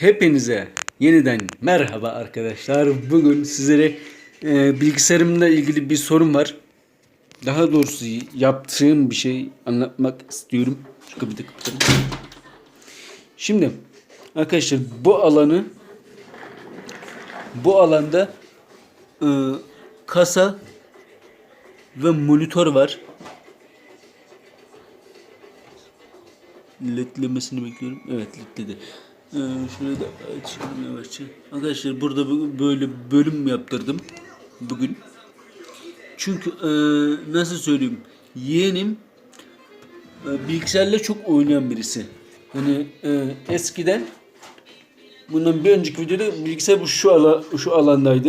Hepinize yeniden merhaba arkadaşlar. Bugün sizlere e, bilgisayarımla ilgili bir sorun var. Daha doğrusu yaptığım bir şey anlatmak istiyorum. Şu kapıyı da kapatalım. Şimdi arkadaşlar bu alanı bu alanda e, kasa ve monitör var. ledlemesini bekliyorum. Evet ledledi. Ee, şurayı da açalım yavaşça. Arkadaşlar burada bu- böyle bölüm yaptırdım bugün. Çünkü e, nasıl söyleyeyim yeğenim e, bilgisayarla çok oynayan birisi. Hani e, eskiden bundan bir önceki videoda bilgisayar bu şu ala, şu alandaydı.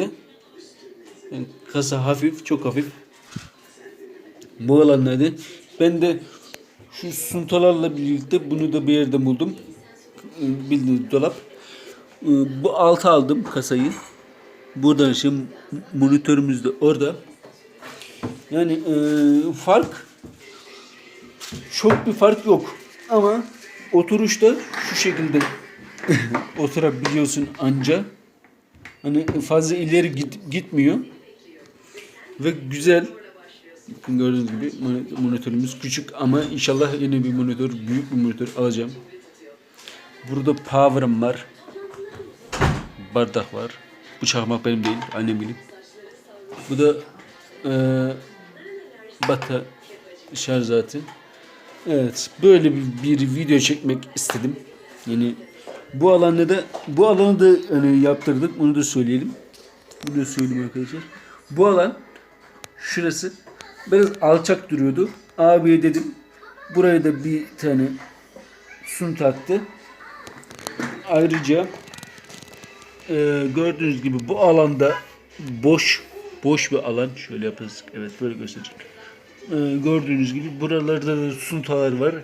Yani kasa hafif, çok hafif. Bu alandaydı. Ben de şu suntalarla birlikte bunu da bir yerde buldum. Bildiğiniz dolap. Ee, Bu altı aldım kasayı. Burada şimdi monitörümüz de orada. Yani e, fark çok bir fark yok. Ama oturuşta şu şekilde oturabiliyorsun anca. Hani fazla ileri git, gitmiyor. Ve güzel. Gördüğünüz gibi mon- monitörümüz küçük ama inşallah yeni bir monitör, büyük bir monitör alacağım. Burada power'ım var. Bardak var. Bu çakmak benim değil, annemin. Bu da eee bata şarj zaten. Evet, böyle bir, bir video çekmek istedim. Yani bu alanda da bu alanı da hani yaptırdık. Onu da söyleyelim. Bunu da söyleyeyim arkadaşlar. Bu alan şurası biraz alçak duruyordu. Abiye dedim buraya da bir tane sun taktı. Ayrıca e, gördüğünüz gibi bu alanda boş boş bir alan. Şöyle yaparız. Evet böyle göstereceğim. E, gördüğünüz gibi buralarda da suntalar var.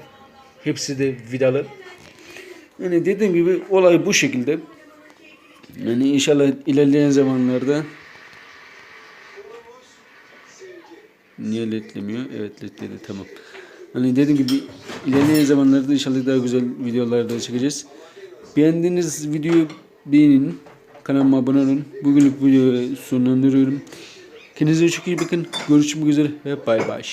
Hepsi de vidalı. Yani dediğim gibi olay bu şekilde. Yani inşallah ilerleyen zamanlarda Niye ledlemiyor? Evet ledledi tamam. Hani dediğim gibi ilerleyen zamanlarda inşallah daha güzel videolar da çekeceğiz. Beğendiğiniz videoyu beğenin. Kanalıma abone olun. Bugünlük videoyu sonlandırıyorum. Kendinize çok iyi bakın. Görüşmek üzere ve bay bay.